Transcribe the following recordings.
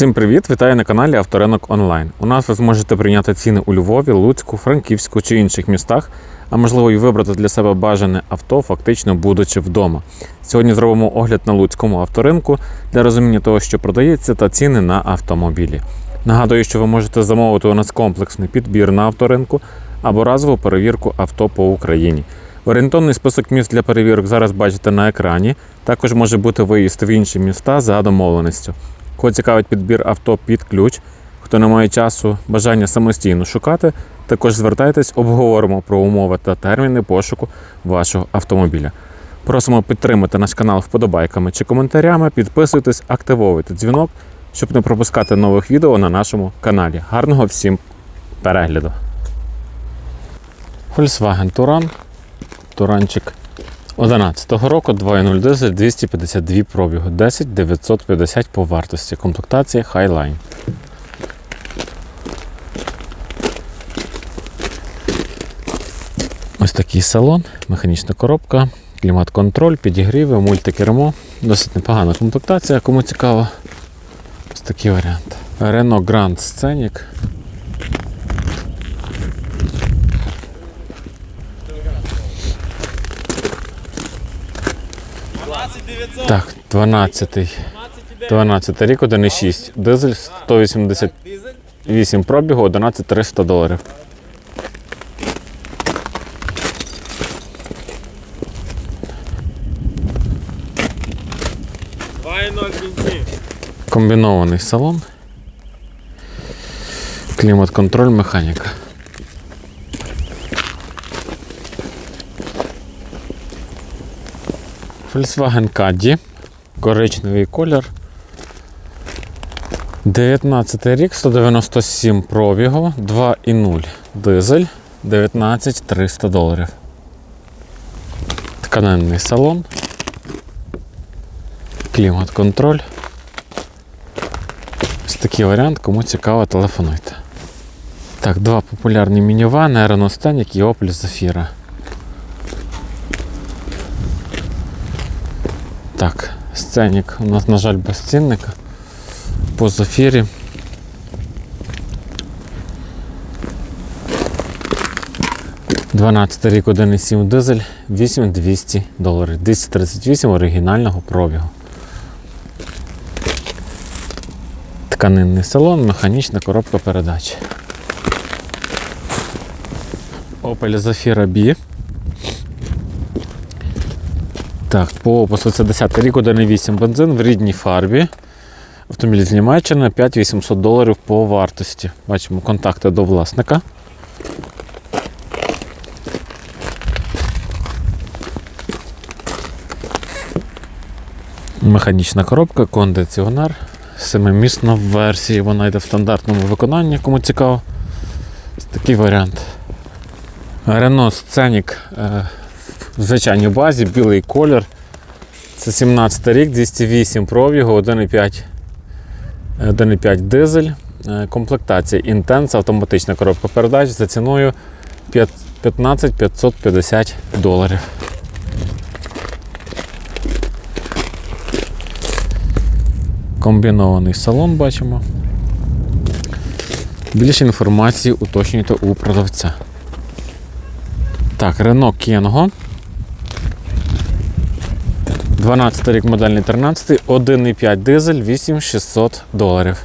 Всім привіт! Вітаю на каналі Авторинок Онлайн. У нас ви зможете прийняти ціни у Львові, Луцьку, Франківську чи інших містах, а можливо і вибрати для себе бажане авто, фактично будучи вдома. Сьогодні зробимо огляд на Луцькому авторинку для розуміння того, що продається, та ціни на автомобілі. Нагадую, що ви можете замовити у нас комплексний підбір на авторинку або разову перевірку авто по Україні. Орієнтовний список міст для перевірок зараз бачите на екрані. Також може бути виїзд в інші міста за домовленістю. Кого цікавить підбір авто під ключ, хто не має часу, бажання самостійно шукати, також звертайтесь, обговоримо про умови та терміни пошуку вашого автомобіля. Просимо підтримати наш канал вподобайками чи коментарями, підписуйтесь, активовуйте дзвінок, щоб не пропускати нових відео на нашому каналі. Гарного всім перегляду! Volkswagen Touran. Туранчик 11-го року 2.0 дизель 252 пробігу, 10 950 по вартості. Комплектація Highline. Ось такий салон, механічна коробка, клімат-контроль, підігріви, мультикермо. Досить непогана комплектація, кому цікаво. Ось такий варіант. Renault Grand Scenic. Так, 12-й. 12 рік, 1,6. Дизель 188 пробігу, 11 300 доларів. Комбінований салон. Клімат-контроль, механіка. Volkswagen Caddy. Коричневий колір. 19 рік, 197 пробігу, 2,0 дизель, 19 300 доларів. Тканинний салон. Клімат-контроль. Ось такий варіант, кому цікаво, телефонуйте. Так, два популярні мінівани, Renault Scenic і Opel Zafira. Так, Scenic у нас, на жаль, без цінника. По Zafirі. Дванадцятий рік 1,7 дизель, 8200 доларів. 238 оригінального пробігу. Тканинний салон, механічна коробка передач. Opel Zafira B. Так, по опису це 10 рік, 1,8 бензин в рідній фарбі. Автомобіль з Німеччини 5800 доларів по вартості. Бачимо контакти до власника. Механічна коробка, кондиціонер. Семимісна версії, вона йде в стандартному виконанні, кому цікаво. Такий варіант. Renault Scenic е, в звичайній базі, білий колір. Це 17 рік, 208 пробігу, 1,5 1,5 дизель. Е, Комплектація Intense, автоматична коробка передач за ціною 5 15 550 доларів. Комбінований салон бачимо. Більше інформації уточнюйте у продавця. Так, Renault Kengo. 12 рік модельний 13, 1,5 дизель, 8600 доларів.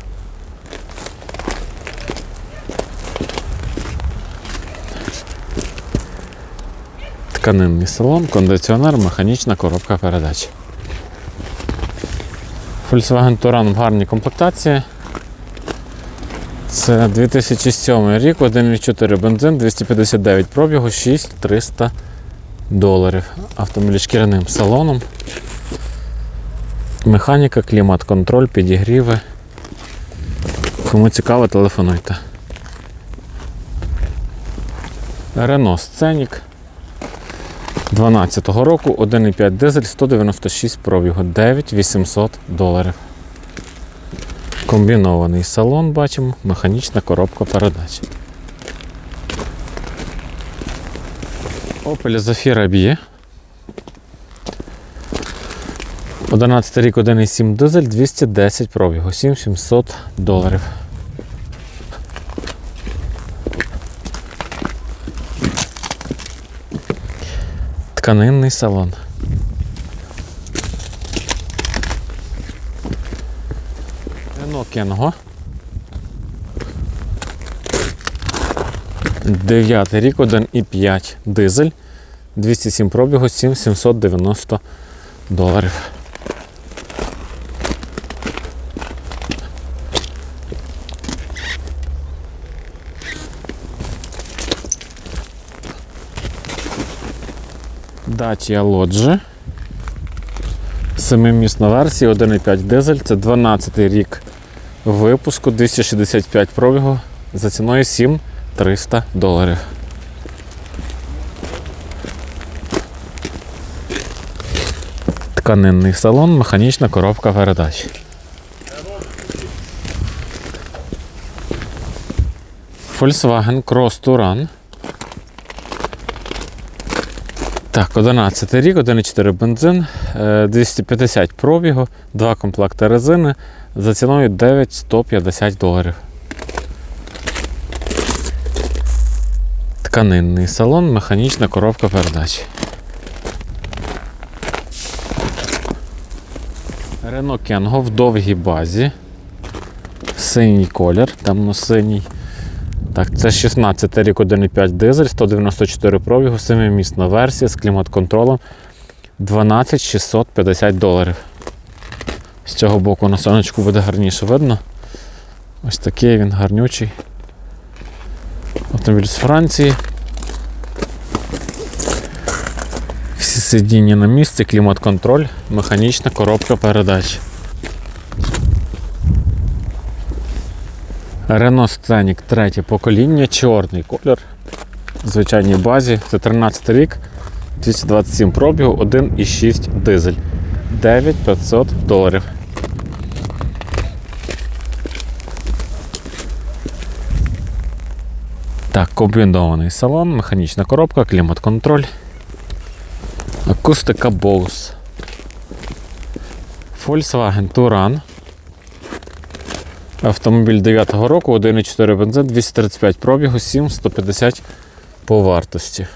Тканинний салон, кондиціонер, механічна коробка передач. Volkswagen Touran в гарній комплектації. Це 2007 рік, 1,4 бензин, 259 пробігу, 6300 доларів. Автомобіль шкіряним салоном. Механіка, клімат-контроль, підігріви. Кому цікаво, телефонуйте. Renault Scenic 12-го року, 1,5 дизель, 196 пробігу, 9800 доларів. Комбінований салон бачимо, механічна коробка передач. Opel Zafira B 11 рік 1,7 дизель 210 пробігу, 7700 доларів. Тканинний салон. Кенго. Дев'ятий рік 1,5 дизель. 207 пробігу, 7790 доларів. Dacia Lodge. Семимісна версія, 1,5 дизель. Це 12 рік випуску, 265 пробігу за ціною 7300 доларів. Тканинний салон, механічна коробка передач. Volkswagen Cross Touran. Так, 11 рік, 1,4 бензин, е, 250 пробігу, два комплекти резини за ціною 9150 доларів. Тканинний салон, механічна коробка передач. Renault Kangoo в довгій базі. Синій колір, темно-синій. Так, це 16 рік 1,5 дизель, 194 пробігу, 7-місна версія з клімат-контролем 12 650 доларів. З цього боку на сонечку буде гарніше видно. Ось такий він гарнючий. Автомобіль з Франції. Всі сидіння на місці, клімат-контроль, механічна коробка передач. Renault Scenic третє покоління, чорний колір. В звичайній базі. Це 13 рік, 227 пробігу, 1,6 дизель. 9500 доларів. Так, комбінований салон, механічна коробка, клімат-контроль. Акустика Bose. Volkswagen Touran. Автомобіль 9-го року, 1,4 бензин, 235 пробігу, 7 150 по вартості.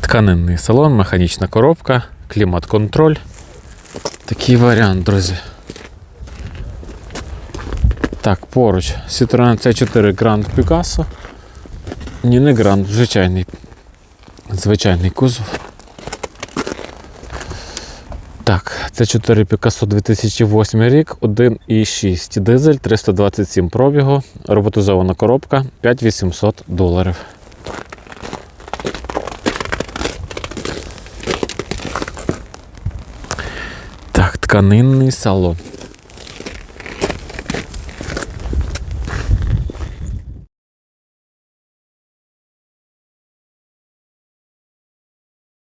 Тканинний салон, механічна коробка, клімат-контроль. Такий варіант, друзі. Так, поруч. Citroen C4 Grand Picasso. Ні, не Grand, звичайний. Звичайний кузов. Так, це 4 Picasso 2008 рік, 1,6 дизель, 327 пробігу, роботизована коробка, 5800 доларів. Так, тканинний салон.